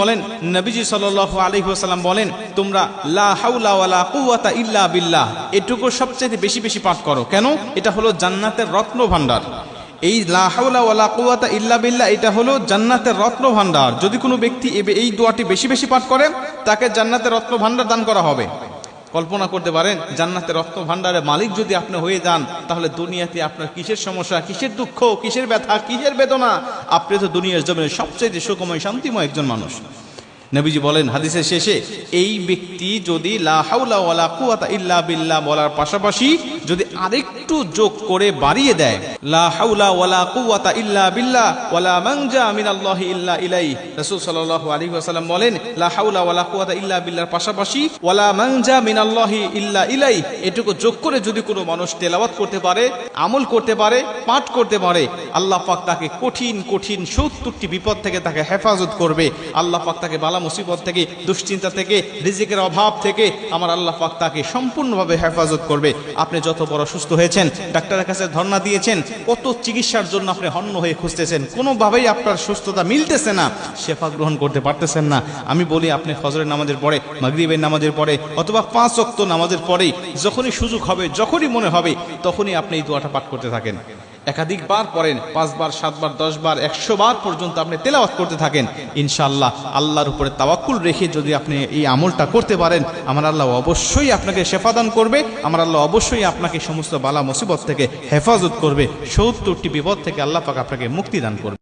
বলেন, নবীজি সাল আলী সাল্লাম বলেন, তোমরা লা কুওয়াতা ইল্লা বিল্লাহ। এটুকু সবচেয়ে বেশি বেশি পাঠ করো। কেন? এটা হলো জান্নাতের রত্ন ভাণ্ডার। এই লাহাউলা ইল্লা বিল্লাহ, এটা হলো জান্নাতের রত্ন ভাণ্ডার। যদি কোনো ব্যক্তি এই দোয়াটি বেশি বেশি পাঠ করে, তাকে জান্নাতের রত্ন ভাণ্ডার দান করা হবে। কল্পনা করতে পারেন, জান্নাতের রক্ত ভাণ্ডারের মালিক যদি আপনি হয়ে যান, তাহলে দুনিয়াতে আপনার কিসের সমস্যা, কিসের দুঃখ, কিসের ব্যথা, কিসের বেদনা? আপনি তো দুনিয়ার জমিনের সবচেয়ে সুকময় শান্তিময় একজন মানুষ। নবীজি বলেন হাদিসের শেষে, এই ব্যক্তি যদি লাহাউলা ইল্লা বিল্লাহ বলার পাশাপাশি যদি আরেকটু যোগ করে বাড়িয়ে দেয়। এটুকু যোগ করে যদি কোনো মানুষ তেলাওয়াত করতে পারে, আমল করতে পারে, পাঠ করতে পারে, আল্লাহ পাক তাকে কঠিন কঠিন সত্তরটি বিপদ থেকে তাকে হেফাজত করবে। আল্লাহ পাক তাকে বালা মুসিবত থেকে, দুশ্চিন্তা থেকে, রিজিকের অভাব থেকে আমার আল্লাহ পাক তাকে সম্পূর্ণভাবে হেফাজত করবে। আপনি যত বড় সুস্থ হয়েছেন ডাক্তারের কাছে ধর্ণা দিয়েছেন, কত চিকিৎসার জন্য আপনি হন্য হয়ে খুঁজতেছেন? কোনোভাবেই আপনার সুস্থতা মিলতেছে না, শেফা গ্রহণ করতে পারতেছেন না। আমি বলি, আপনি ফজরের নামাজের পরে, মাগরিবের নামাজের পরে, অথবা পাঁচ অক্ত নামাজের পরেই, যখনই সুযোগ হবে, যখনই মনে হবে, তখনই আপনি এই দোয়াটা পাঠ করতে থাকেন। একাধিকবার পড়েন, পাঁচবার, সাতবার, দশবার একশো বার পর্যন্ত আপনি তেলাওয়াত করতে থাকেন। ইনশাল্লাহ আল্লাহর উপরে তাওয়াক্কুল রেখে যদি আপনি এই আমলটা করতে পারেন, আমার আল্লাহ অবশ্যই আপনাকে শেফাদান করবে, আমার আল্লাহ অবশ্যই আপনাকে সমস্ত বালা মুসিবত থেকে হেফাজত করবে, সত্তরটি বিপদ থেকে আল্লাহ পাক আপনাকে মুক্তি দান করবে।